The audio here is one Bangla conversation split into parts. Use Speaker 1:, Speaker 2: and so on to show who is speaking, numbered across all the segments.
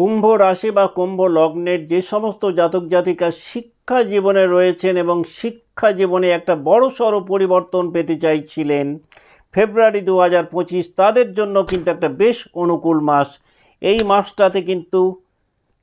Speaker 1: কুম্ভ রাশি বা কুম্ভ লগ্নের যে সমস্ত জাতক জাতিকা শিক্ষা জীবনে রয়েছেন এবং শিক্ষা জীবনে একটা বড় সড় পরিবর্তন পেতে চাইছিলেন, ফেব্রুয়ারি দু হাজার পঁচিশ তাদের জন্য কিন্তু একটা বেশ অনুকূল মাস। এই মাসটাতে কিন্তু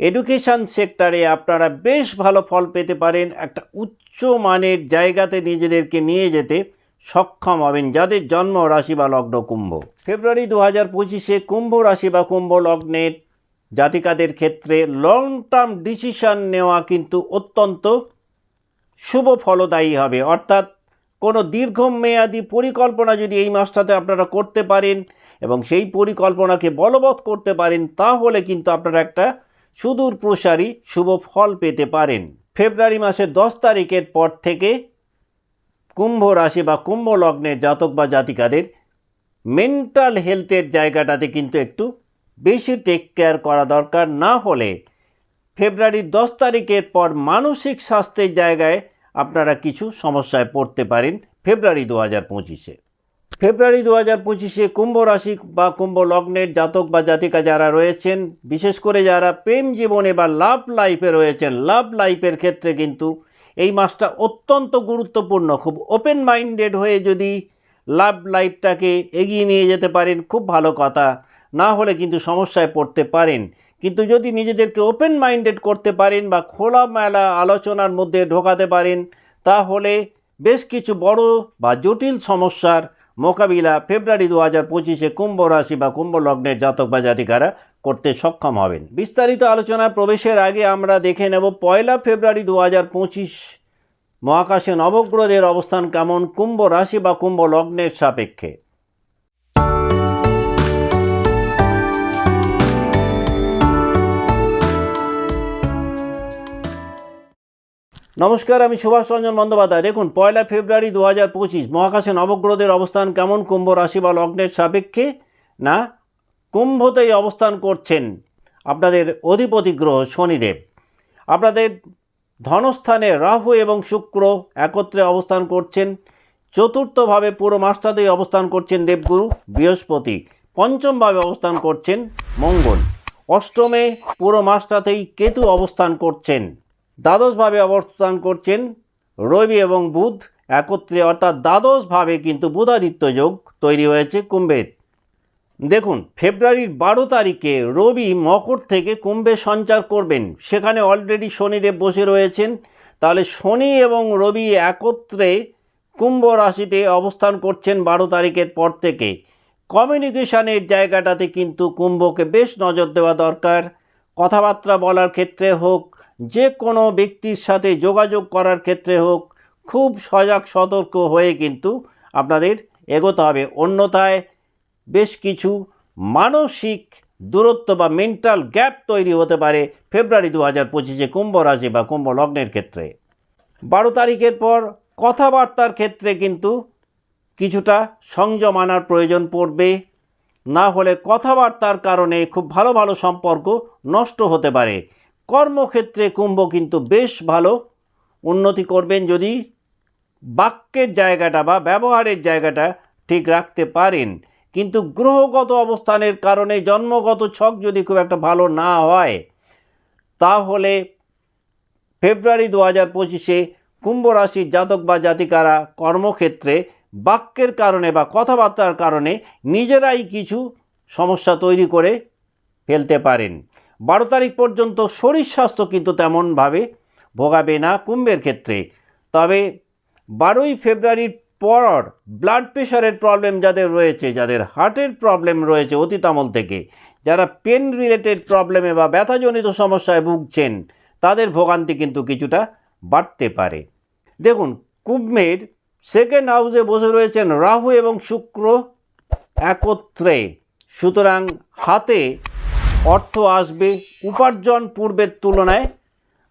Speaker 1: এডুকেশান সেক্টরে আপনারা বেশ ভালো ফল পেতে পারেন, একটা উচ্চ মানের জায়গাতে নিজেদেরকে নিয়ে যেতে সক্ষম হবেন যাদের জন্ম রাশি বা লগ্ন কুম্ভ। ফেব্রুয়ারি দু হাজার পঁচিশে কুম্ভ রাশি বা কুম্ভ লগ্নের জাতিকাদের ক্ষেত্রে লং টার্ম ডিসিশন নেওয়া কিন্তু অত্যন্ত শুভ ফলদায়ী হবে। অর্থাৎ কোনো দীর্ঘমেয়াদী পরিকল্পনা যদি এই মাসটাতে আপনারা করতে পারেন এবং সেই পরিকল্পনাকে বলবৎ করতে পারেন, তাহলে কিন্তু আপনারা একটা সুদূর প্রসারী শুভ ফল পেতে পারেন। ফেব্রুয়ারি মাসের দশ তারিখের পর থেকে কুম্ভ রাশি বা কুম্ভ লগ্নের জাতক বা জাতিকাদের মেন্টাল হেলথের জায়গাটাতে কিন্তু একটু বেশি টেক কেয়ার করা দরকার না হলে ফেব্রুয়ারির দশ তারিখের পর মানসিক স্বাস্থ্যের জায়গায় আপনারা কিছু সমস্যায় পড়তে পারেন ফেব্রুয়ারি দু হাজার পঁচিশে। ফেব্রুয়ারি দু হাজার পঁচিশে কুম্ভ রাশি বা কুম্ভ লগ্নের জাতক বা জাতিকা যারা রয়েছেন, বিশেষ করে যারা প্রেম জীবনে বা লাভ লাইফে রয়েছেন লাভ লাইফের ক্ষেত্রে কিন্তু এই মাসটা অত্যন্ত গুরুত্বপূর্ণ। খুব ওপেন মাইন্ডেড হয়ে যদি লাভ লাইফটাকে এগিয়ে নিয়ে যেতে পারেন, খুব ভালো কথা। না হলে কিন্তু সমস্যায় পড়তে পারেন। কিন্তু যদি নিজেদেরকে ওপেন মাইন্ডেড করতে পারেন বা খোলামেলা আলোচনার মধ্যে ঢোকাতে পারেন, তাহলে বেশ কিছু বড় বা জটিল সমস্যার মোকাবিলা ফেব্রুয়ারি দু হাজার পঁচিশে কুম্ভ রাশি বা কুম্ভ লগ্নের জাতক বা জাতিকারা করতে সক্ষম হবেন। বিস্তারিত আলোচনা প্রবেশের আগে আমরা দেখে নেব পয়লা ফেব্রুয়ারি দু হাজার পঁচিশ মহাকাশে নবগ্রহের অবস্থান কেমন, কুম্ভ রাশি বা কুম্ভ লগ্নের সাপেক্ষে। নমস্কার, আমি সুভাষ রঞ্জন বন্দ্যোপাধ্যায়। দেখুন, পয়লা ফেব্রুয়ারি দু হাজার পঁচিশ, মহাকাশে নবগ্রহদের অবস্থান কেমন? কুম্ভ রাশি বা লগ্নের সাপেক্ষে? না, কুম্ভতেই অবস্থান করছেন আপনাদের অধিপতি গ্রহ শনিদেব। আপনাদের ধনস্থানে রাহু এবং শুক্র একত্রে অবস্থান করছেন। চতুর্থভাবে পুরো মাসটাতেই অবস্থান করছেন দেবগুরু, বৃহস্পতি। পঞ্চমভাবে অবস্থান করছেন মঙ্গল। অষ্টমে পুরো মাসটাতেই কেতু অবস্থান করছেন। দ্বাদশভাবে অবস্থান করছেন রবি এবং বুধ একত্রে, অর্থাৎ দ্বাদশভাবে কিন্তু বুধাদিত্য যোগ তৈরি হয়েছে কুম্ভের। দেখুন, ফেব্রুয়ারির বারো তারিখে রবি মকর থেকে কুম্ভে সঞ্চার করবেন। সেখানে অলরেডি শনিদেব বসে রয়েছেন। তাহলে শনি এবং রবি একত্রে কুম্ভ রাশিতে অবস্থান করছেন বারো তারিখের পর থেকে। কমিউনিকেশানের জায়গাটাতে কিন্তু কুম্ভকে বেশ নজর দেওয়া দরকার। কথাবার্তা বলার ক্ষেত্রে হোক যে কোনো ব্যক্তির সাথে যোগাযোগ করার ক্ষেত্রে হোক, খুব সজাগ, সতর্ক হয়ে কিন্তু আপনাদের এগোতে হবে। অন্যথায় বেশ কিছু মানসিক দূরত্ব বা মেন্টাল গ্যাপ তৈরি হতে পারে ফেব্রুয়ারি দু হাজার পঁচিশে কুম্ভ রাশি বা কুম্ভ লগ্নের ক্ষেত্রে। বারো তারিখের পর কথাবার্তার ক্ষেত্রে কিন্তু কিছুটা সংযম আনার প্রয়োজন পড়বে। না হলে কথাবার্তার কারণে খুব ভালো ভালো সম্পর্ক নষ্ট হতে পারে। কর্মক্ষেত্রে কুম্ভ কিন্তু বেশ ভালো। উন্নতি করবেন যদি বাক্যের জায়গাটা বা ব্যবহারের জায়গাটা ঠিক রাখতে পারেন। কিন্তু গ্রহগত অবস্থানের কারণে জন্মগত ছক যদি খুব একটা ভালো না হয়, তাহলে ফেব্রুয়ারি দু হাজার পঁচিশে কুম্ভ রাশির জাতক বা জাতিকারা কর্মক্ষেত্রে বাক্যের কারণে বা কথাবার্তার কারণে নিজেরাই কিছু সমস্যা তৈরি করে ফেলতে পারেন। বারো তারিখ পর্যন্ত শরীর স্বাস্থ্য কিন্তু তেমনভাবে ভোগাবে না কুম্ভের ক্ষেত্রে। তবে বারোই ফেব্রুয়ারির পর ব্লাড প্রেশারের প্রবলেম যাদের রয়েছে, যাদের হার্টের প্রবলেম রয়েছে অতীত আমল থেকে, যারা পেন রিলেটেড প্রবলেমে বা ব্যথাজনিত সমস্যায় ভুগছেন, তাদের ভোগান্তি কিন্তু কিছুটা বাড়তে পারে। দেখুন, কুম্ভের সেকেন্ড হাউসে বসে রয়েছেন রাহু এবং শুক্র একত্রে। সুতরাং হাতে অর্থ আসবে, উপার্জন পূর্বের তুলনায়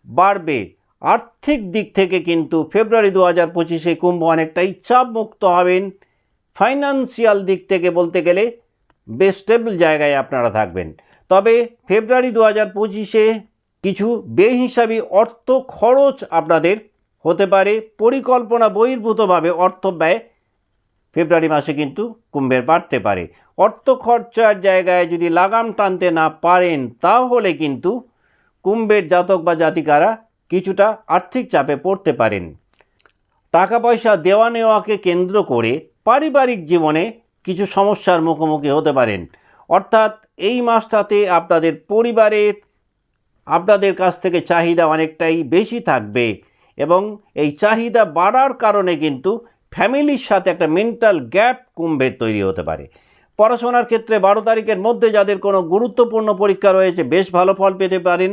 Speaker 1: বাড়বে। আর্থিক দিক থেকে কিন্তু ফেব্রুয়ারি দু হাজার পঁচিশে কুম্ভ অনেকটাই চাপমুক্ত হবেন। ফাইন্যান্সিয়াল দিক থেকে বলতে গেলে বেশ স্টেবল জায়গায় আপনারা থাকবেন। তবে ফেব্রুয়ারি দু হাজার পঁচিশে কিছু বেহিসাবি অর্থ খরচ আপনাদের হতে পারে। পরিকল্পনা বহির্ভূতভাবে অর্থ ব্যয় ফেব্রুয়ারি মাসে কিন্তু কুম্ভের বাড়তে পারে। অর্থ খরচার জায়গায় যদি লাগাম টানতে না পারেন, তাহলে কিন্তু কুম্ভের জাতক বা জাতিকারা কিছুটা আর্থিক চাপে পড়তে পারেন। টাকা পয়সা দেওয়া নেওয়াকে কেন্দ্র করে পারিবারিক জীবনে কিছু সমস্যার মুখোমুখি হতে পারেন। অর্থাৎ এই মাসটাতে আপনাদের পরিবারের, আপনাদের কাছ থেকে চাহিদা অনেকটাই বেশি থাকবে এবং এই চাহিদা বাড়ার কারণে কিন্তু ফ্যামিলির সাথে একটা মেন্টাল গ্যাপ কুম্ভের তৈরি হতে পারে। পড়াশোনার ক্ষেত্রে বারো তারিখের মধ্যে যাদের কোনো গুরুত্বপূর্ণ পরীক্ষা রয়েছে, বেশ ভালো ফল পেতে পারেন।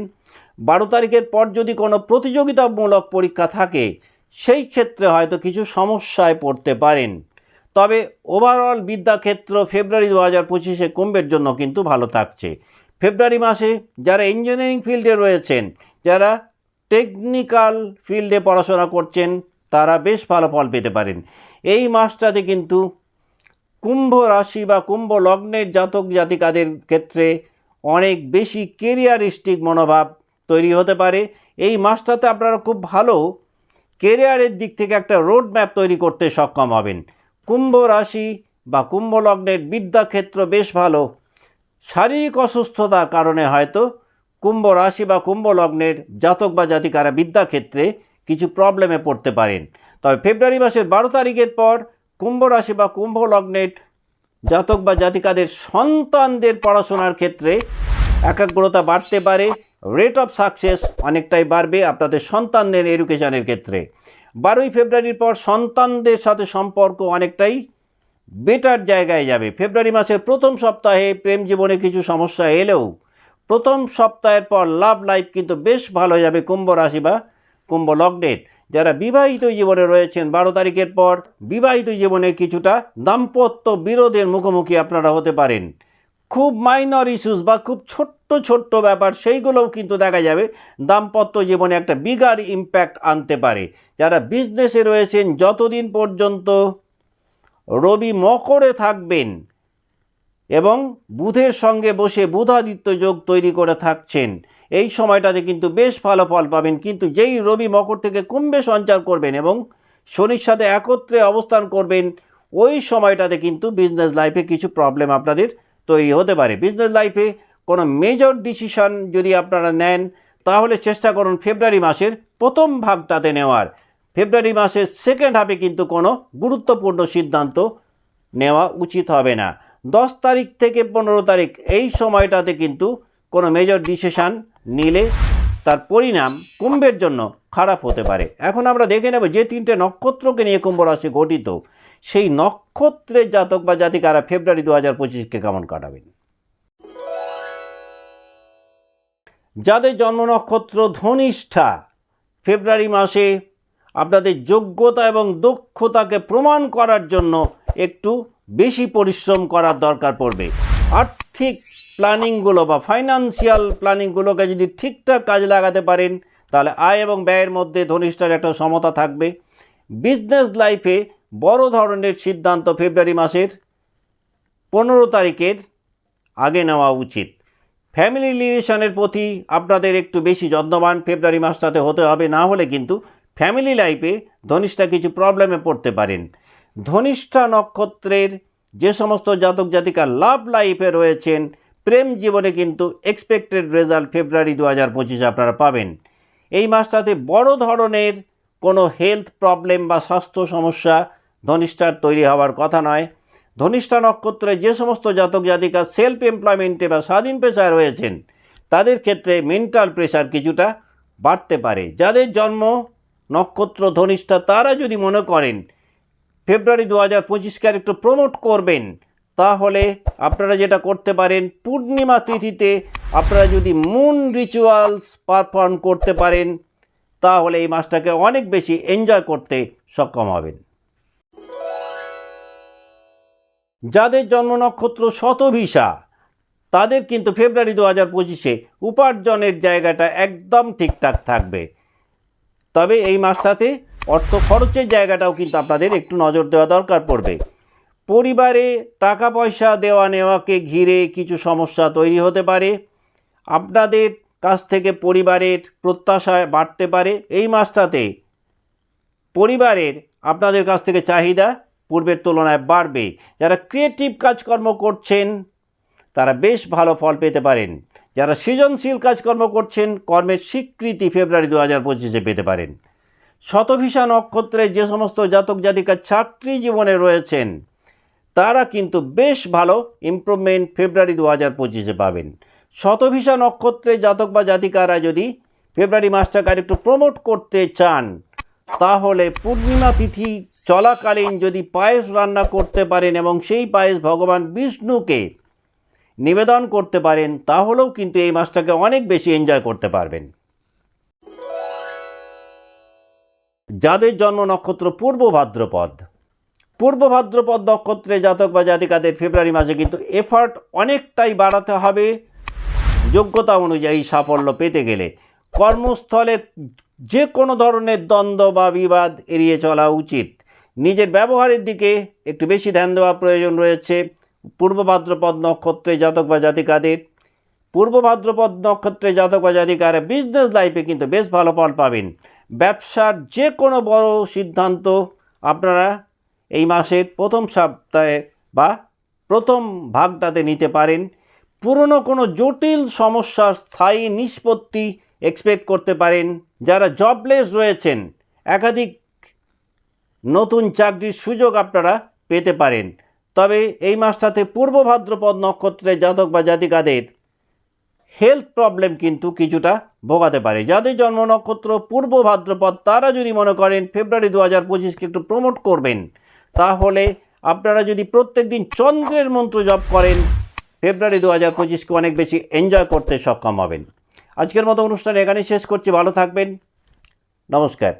Speaker 1: বারো তারিখের পর যদি কোনো প্রতিযোগিতামূলক পরীক্ষা থাকে, সেই ক্ষেত্রে হয়তো কিছু সমস্যায় পড়তে পারেন। তবে ওভারঅল বিদ্যাক্ষেত্র ফেব্রুয়ারি দু হাজার পঁচিশে কুম্ভের জন্য কিন্তু ভালো থাকছে। ফেব্রুয়ারি মাসে যারা ইঞ্জিনিয়ারিং ফিল্ডে রয়েছেন, যারা টেকনিক্যাল ফিল্ডে পড়াশোনা করছেন তারা বেশ ভালো ফল পেতে পারেন। এই মাসটাতে কিন্তু কুম্ভ রাশি বা কুম্ভ লগ্নের জাতক জাতিকাদের ক্ষেত্রে অনেক বেশি কেরিয়ারিস্টিক মনোভাব তৈরি হতে পারে। এই মাসটাতে আপনারা খুব ভালো কেরিয়ারের দিক থেকে একটা রোড ম্যাপ তৈরি করতে সক্ষম হবেন। কুম্ভ রাশি বা কুম্ভ লগ্নের বিদ্যাক্ষেত্র বেশ ভালো। শারীরিক অসুস্থতার কারণে হয়তো কুম্ভ রাশি বা কুম্ভ লগ্নের জাতক বা জাতিকারা বিদ্যাক্ষেত্রে কিছু প্রবলেমে পড়তে পারেন। তবে ফেব্রুয়ারি মাসের বারো তারিখের পর কুম্ভ রাশি বা কুম্ভ লগ্নের জাতক বা জাতিকাদের সন্তানদের পড়াশোনার ক্ষেত্রে একাগ্রতা বাড়তে পারে রেট অফ সাকসেস অনেকটাই বাড়বে আপনাদের সন্তানদের এডুকেশনের ক্ষেত্রে। বারোই ফেব্রুয়ারির পর সন্তানদের সাথে সম্পর্ক অনেকটাই বেটার জায়গায় যাবে। ফেব্রুয়ারি মাসের প্রথম সপ্তাহে প্রেম জীবনে কিছু সমস্যা এলেও প্রথম সপ্তাহের পর লাভ লাইফ কিন্তু বেশ ভালো যাবে কুম্ভ রাশি বা কুম্ভ লগ্নের যারা বিবাহিত জীবনে রয়েছেন, বারো তারিখের পর বিবাহিত জীবনে কিছুটা দাম্পত্য বিরোধের মুখোমুখি আপনারা হতে পারেন। খুব মাইনর ইস্যুস বা খুব ছোট্ট ছোট্ট ব্যাপার, সেইগুলোও কিন্তু দেখা যাবে। দাম্পত্য জীবনে একটা বিগার ইম্প্যাক্ট আনতে পারে। যারা বিজনেসে রয়েছেন, যতদিন পর্যন্ত রবি মকরে থাকবেন এবং বুধের সঙ্গে বসে বুধাদিত্য যোগ তৈরি করে থাকছেন এই সময়টাতে কিন্তু বেশ ভালো ফল পাবেন। কিন্তু যেই রবি মকর থেকে কুম্ভে সঞ্চার করবেন এবং শনির সাথে একত্রে অবস্থান করবেন, ওই সময়টাতে কিন্তু বিজনেস লাইফে কিছু প্রবলেম আপনাদের তৈরি হতে পারে। বিজনেস লাইফে কোনো মেজর ডিসিশন যদি আপনারা নেন, তাহলে চেষ্টা করুন ফেব্রুয়ারি মাসের প্রথম ভাগটাতে নেওয়ার। ফেব্রুয়ারি মাসের সেকেন্ড হাফে কিন্তু কোনো গুরুত্বপূর্ণ সিদ্ধান্ত নেওয়া উচিত হবে না। দশ তারিখ থেকে পনেরো তারিখ এই সময়টাতে কিন্তু কোনো মেজর ডিসিশান নিলে তার পরিণাম কুম্ভের জন্য খারাপ হতে পারে। এখন আমরা দেখে নেব যে তিনটে নক্ষত্রকে নিয়ে কুম্ভ রাশি গঠিত। সেই নক্ষত্রের জাতক বা জাতিকারা ফেব্রুয়ারি দু হাজার পঁচিশকে কেমন কাটাবেন? যাদের জন্ম নক্ষত্র ধনিষ্ঠা, ফেব্রুয়ারি মাসে আপনাদের যোগ্যতা এবং দক্ষতাকে প্রমাণ করার জন্য একটু বেশি পরিশ্রম করার দরকার পড়বে। আর্থিক প্ল্যানিংগুলো বা ফাইন্যান্সিয়াল প্ল্যানিংগুলোকে যদি ঠিকঠাক কাজে লাগাতে পারেন, তাহলে আয় এবং ব্যয়ের মধ্যে ধনিষ্ঠার একটা সমতা থাকবে। বিজনেস লাইফে বড় ধরনের সিদ্ধান্ত ফেব্রুয়ারি মাসের পনেরো তারিখের আগে নেওয়া উচিত। ফ্যামিলি রিলেশনের প্রতি আপনাদের একটু বেশি যত্নবান ফেব্রুয়ারি মাসটাতে হতে হবে, না হলে কিন্তু ফ্যামিলি লাইফে ধনিষ্ঠা কিছু প্রবলেমে পড়তে পারেন। ধনিষ্ঠা নক্ষত্রের যে সমস্ত জাতক জাতিকা লাভ লাইফে রয়েছেন প্রেম জীবনে কিন্তু এক্সপেক্টেড রেজাল্ট ফেব্রুয়ারি দু হাজার পঁচিশে আপনারা পাবেন। এই মাসটাতে বড় ধরনের কোনো হেলথ প্রবলেম বা স্বাস্থ্য সমস্যা ধনিষ্ঠার তৈরি হওয়ার কথা নয়। ধনিষ্ঠা নক্ষত্রে যে সমস্ত জাতক জাতিকা সেলফ এমপ্লয়মেন্টে বা স্বাধীন পেশায় রয়েছেন, তাদের ক্ষেত্রে মেন্টাল প্রেশার কিছুটা বাড়তে পারে। যাদের জন্ম নক্ষত্র ধনিষ্ঠা, তারা যদি মনে করেন ফেব্রুয়ারি দু হাজার পঁচিশকে একটু প্রমোট করবেন তাহলে আপনারা যেটা করতে পারেন, পূর্ণিমা তিথিতে আপনারা যদি মুন রিচুয়ালস পারফর্ম করতে পারেন, তাহলে এই মাসটাকে অনেক বেশি এনজয় করতে সক্ষম হবেন। যাদের জন্ম নক্ষত্র শতভিসা, তাদের কিন্তু ফেব্রুয়ারি দু হাজার পঁচিশে উপার্জনের জায়গাটা একদম ঠিকঠাক থাকবে। তবে এই মাসটাতে অর্থ খরচের জায়গাটাও কিন্তু আপনাদের একটু নজর দেওয়া দরকার পড়বে। পরিবারে টাকা পয়সা দেওয়া নেওয়াকে ঘিরে কিছু সমস্যা তৈরি হতে পারে। আপনাদের কাছ থেকে পরিবারের প্রত্যাশা বাড়তে পারে। এই মাসটাতে পরিবারের আপনাদের কাছ থেকে চাহিদা পূর্বের তুলনায় বাড়বে। যারা ক্রিয়েটিভ কাজকর্ম করছেন, তারা বেশ ভালো ফল পেতে পারেন। যারা সৃজনশীল কাজকর্ম করছেন, কর্মের স্বীকৃতি ফেব্রুয়ারি দু হাজার পঁচিশে পেতে পারেন। শতভিষা নক্ষত্রে যে সমস্ত জাতক জাতিকা চাকরি জীবনে রয়েছেন তারা কিন্তু বেশ ভালো ইমপ্রুভমেন্ট ফেব্রুয়ারি দু হাজার পঁচিশে পাবেন। শতভিসা নক্ষত্রে জাতক বা জাতিকারা যদি ফেব্রুয়ারি মাসটাকে একটু প্রমোট করতে চান, তাহলে পূর্ণিমা তিথি চলাকালীন যদি পায়েস রান্না করতে পারেন এবং সেই পায়েস ভগবান বিষ্ণুকে নিবেদন করতে পারেন, তাহলেও কিন্তু এই মাসটাকে অনেক বেশি এনজয় করতে পারবেন। যাদের জন্ম নক্ষত্র পূর্ব ভাদ্রপদ পূর্ব ভাদ্রপদ নক্ষত্রে জাতক বা জাতিকাদের ফেব্রুয়ারি মাসে কিন্তু এফার্ট অনেকটাই বাড়াতে হবে। যোগ্যতা অনুযায়ী সাফল্য পেতে গেলে কর্মস্থলে যে কোনো ধরনের দ্বন্দ্ব বা বিবাদ এড়িয়ে চলা উচিত। নিজের ব্যবহারের দিকে একটু বেশি ধ্যান দেওয়া প্রয়োজন রয়েছে। পূর্ব ভাদ্রপদ নক্ষত্রে জাতক বা জাতিকাদের, পূর্ব ভাদ্রপদ নক্ষত্রে জাতক বা জাতিকারা বিজনেস লাইফে কিন্তু বেশ ভালো ফল পাবেন। ব্যবসার যে কোনো বড় সিদ্ধান্ত আপনারা এই মাসের প্রথম সপ্তাহে বা প্রথম ভাগটাতে নিতে পারেন। পুরনো কোনো জটিল সমস্যার স্থায়ী নিষ্পত্তি এক্সপেক্ট করতে পারেন। যারা জবলেস রয়েছেন, একাধিক নতুন চাকরির সুযোগ আপনারা পেতে পারেন। তবে এই মাসটাতে পূর্ব ভাদ্রপদ নক্ষত্রের জাতক বা জাতিকাদের হেলথ প্রবলেম কিন্তু কিছুটা ভোগাতে পারে। যাদের জন্ম নক্ষত্র পূর্ব ভাদ্রপদ, তারা যদি মনে করেন ফেব্রুয়ারি দু হাজার পঁচিশকে একটু প্রমোট করবেন তাহলে আপনারা যদি প্রত্যেক দিন চন্দ্রের মন্ত্র জপ করেন, ফেব্রুয়ারি দু হাজার পঁচিশকে অনেক বেশি এনজয় করতে সক্ষম হবেন। আজকের মতো অনুষ্ঠান এখানে শেষ করছি, ভালো থাকবেন। নমস্কার।